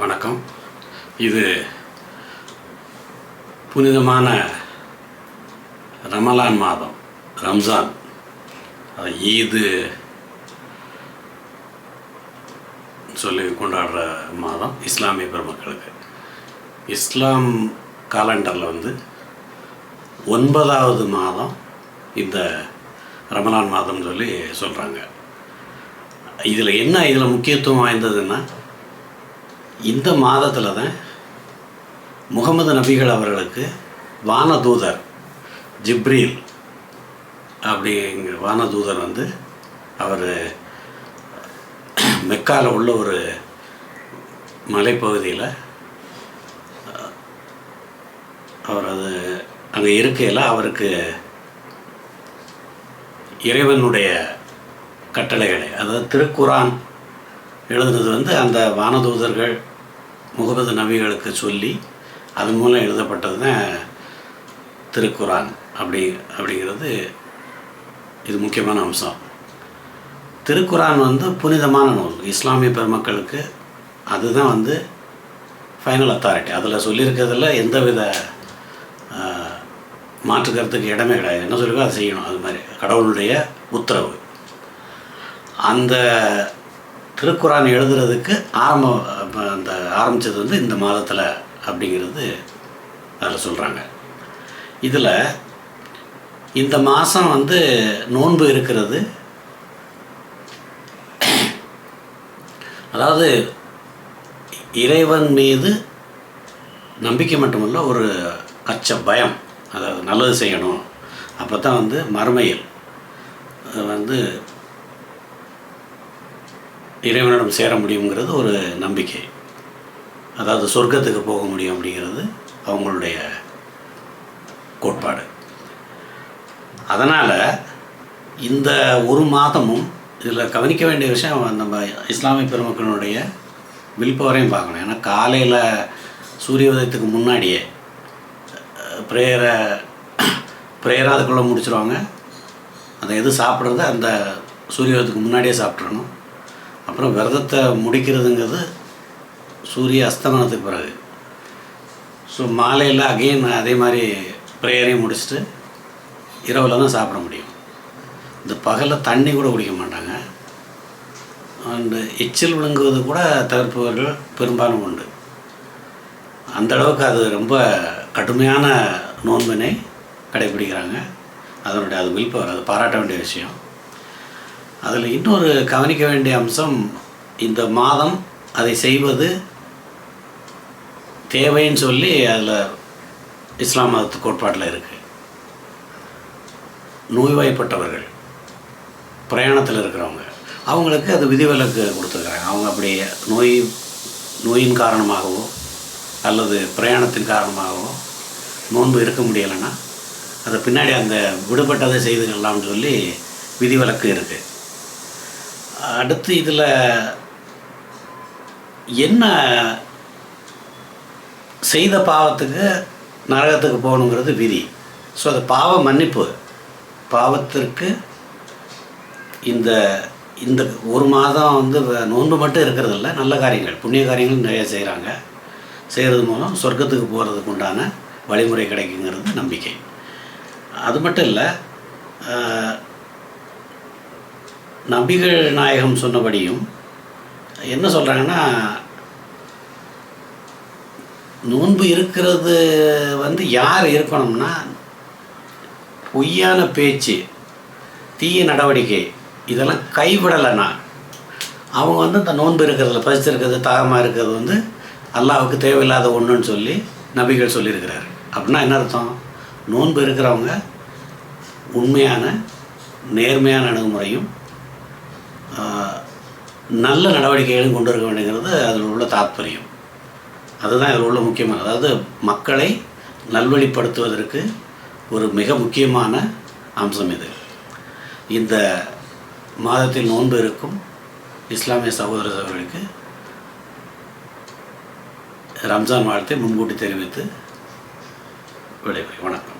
வணக்கம். இது புனிதமான ரமலான் மாதம் ரம்ஜான். அது ஈது சொல்லி கொண்டாடுற மாதம் இஸ்லாமிய பெருமக்களுக்கு. இஸ்லாம் காலண்டரில் வந்து ஒன்பதாவது மாதம் இந்த ரமலான் மாதம்னு சொல்லி சொல்கிறாங்க இதில் என்ன இதில் முக்கியத்துவம் வாய்ந்ததுன்னா இந்த மாதத்தில் தான் முகமது நபிகள் அவர்களுக்கு வானதூதர் ஜிப்ரீல் அப்படிங்கிற வானதூதர் வந்து அவர் மெக்காவில் உள்ள ஒரு மலைப்பகுதியில் அவர் அது அங்கே இருக்கையில் அவருக்கு இறைவனுடைய கட்டளைகளை அதாவது திருக்குரான் எழுதுனது வந்து அந்த வானதூதர்கள் முகமது நபிகளுக்கு சொல்லி அதன் மூலம் எழுதப்பட்டது தான் திருக்குரான் அப்படி அப்படிங்கிறது இது முக்கியமான அம்சம். திருக்குரான் வந்து புனிதமான நூல். இஸ்லாமிய பெருமக்களுக்கு அதுதான் வந்து ஃபைனல் அத்தாரிட்டி அதில் சொல்லியிருக்கிறதுல எந்தவித மாற்றுக்கிறதுக்கு மாற்று கருத்துக்கு இடமே கிடையாது. என்ன சொல்லிருக்கோ அதை செய்யணும். அது மாதிரி கடவுளுடைய உத்தரவு. அந்த திருக்குறான் எழுதுறதுக்கு ஆரம்ப அந்த ஆரம்பித்தது வந்து இந்த மாதத்தில் அப்படிங்கிறது அதில் சொல்கிறாங்க இதில் இந்த மாதம் வந்து நோன்பு இருக்கிறது. அதாவது இறைவன் மீது நம்பிக்கை மட்டுமல்ல ஒரு அச்ச பயம் அதாவது நல்லது செய்யணும். அப்போ தான் வந்து மறுமையில் வந்து இறைவனிடம் சேர முடியுங்கிறது ஒரு நம்பிக்கை. அதாவது சொர்க்கத்துக்கு போக முடியும் அப்படிங்கிறது அவங்களுடைய கோட்பாடு. அதனால் இந்த ஒரு மாதமும் இதில் கவனிக்க வேண்டிய விஷயம் நம்ம இஸ்லாமிய பெருமக்களுடைய வில்பவரையும் பார்க்கணும். ஏன்னா காலையில் சூரிய உதயத்துக்கு முன்னாடியே ப்ரேயரை ப்ரேயராக அதுக்குள்ளே முடிச்சிருவாங்க. அந்த எது சாப்பிட்றது? அந்த சூரிய உதயத்துக்கு முன்னாடியே சாப்பிட்றணும் அப்புறம் விரதத்தை முடிக்கிறதுங்கிறது சூரிய அஸ்தமனத்துக்கு பிறகு. ஸோ மாலையில் அகெயின் அதே மாதிரி ப்ரேயரையும் முடிச்சுட்டு இரவில் தான் சாப்பிட முடியும். இந்த பகலில் தண்ணி கூட குடிக்க மாட்டாங்க. அண்டு எச்சில் விழுங்குவது கூட தவிர்ப்பவர்கள் பெரும்பாலும் உண்டு. அந்த அளவுக்கு அது ரொம்ப கடுமையான நோன்பினை கடைபிடிக்கிறாங்க அதனுடைய அது வில்பவர் அது பாராட்ட வேண்டிய விஷயம். அதில் இன்னொரு கவனிக்க வேண்டிய அம்சம் இந்த மாதம் அதை செய்வது தேவைன்னு சொல்லி அதில் இஸ்லாம் மதத்து கோட்பாட்டில் இருக்குது நோய்வாய்ப்பட்டவர்கள் பிரயாணத்தில் இருக்கிறவங்க அவங்களுக்கு அது விதிவிலக்கு கொடுத்துருக்குறாங்க அவங்க அப்படி நோய் நோயின் காரணமாகவோ அல்லது பிரயாணத்தின் காரணமாகவோ நோன்பு இருக்க முடியலைன்னா அதை பின்னாடி அந்த விடுபட்டதை செய்து கொள்ளலாம்னு சொல்லி விதிவிலக்கு இருக்குது அடுத்து இதில் என்ன செய்த பாவத்துக்கு நரகத்துக்கு போகணுங்கிறது விதி. ஸோ அது பாவ மன்னிப்பு. பாவத்திற்கு இந்த இந்த ஒரு மாதம் வந்து நோன்பு மட்டும் இருக்கிறதில்ல நல்ல காரியங்கள் புண்ணிய காரியங்கள் நிறைய செய்கிறாங்க செய்கிறது மூலம் சொர்க்கத்துக்கு போகிறதுக்கு உண்டான வழிமுறை கிடைக்குங்கிறது நம்பிக்கை. அது மட்டும் இல்லை நபிகள் நாயகம் சொன்னபடியும் என்ன சொல்கிறாங்கன்னா நோன்பு இருக்கிறது வந்து யார் இருக்கணும்னா பொய்யான பேச்சு தீய நடவடிக்கை இதெல்லாம் கைவிடலைன்னா அவங்க வந்து இந்த நோன்பு இருக்கிறதுல பசிச்சிருக்கிறது தாகமாக இருக்கிறது வந்து அல்லாவுக்கு தேவையில்லாத ஒன்றுன்னு சொல்லி நபிகள் சொல்லியிருக்கிறாரு. அப்படின்னா என்ன அர்த்தம்? நோன்பு இருக்கிறவங்க உண்மையான நேர்மையான அணுகுமுறையும் நல்ல நடவடிக்கைகளும் கொண்டு இருக்க வேண்டியங்கிறது அதில் உள்ள தாத்பரியம். அதுதான் இதில் உள்ள முக்கியமான அதாவது மக்களை நல்வழிப்படுத்துவதற்கு ஒரு மிக முக்கியமான அம்சம் இது. இந்த மாதத்தில் நோன்பு இருக்கும் இஸ்லாமிய சகோதர சகோதரிக்கு ரம்ஜான் வாழ்த்தை முன்கூட்டி தெரிவித்து விடைபெறுகிறேன். வணக்கம்.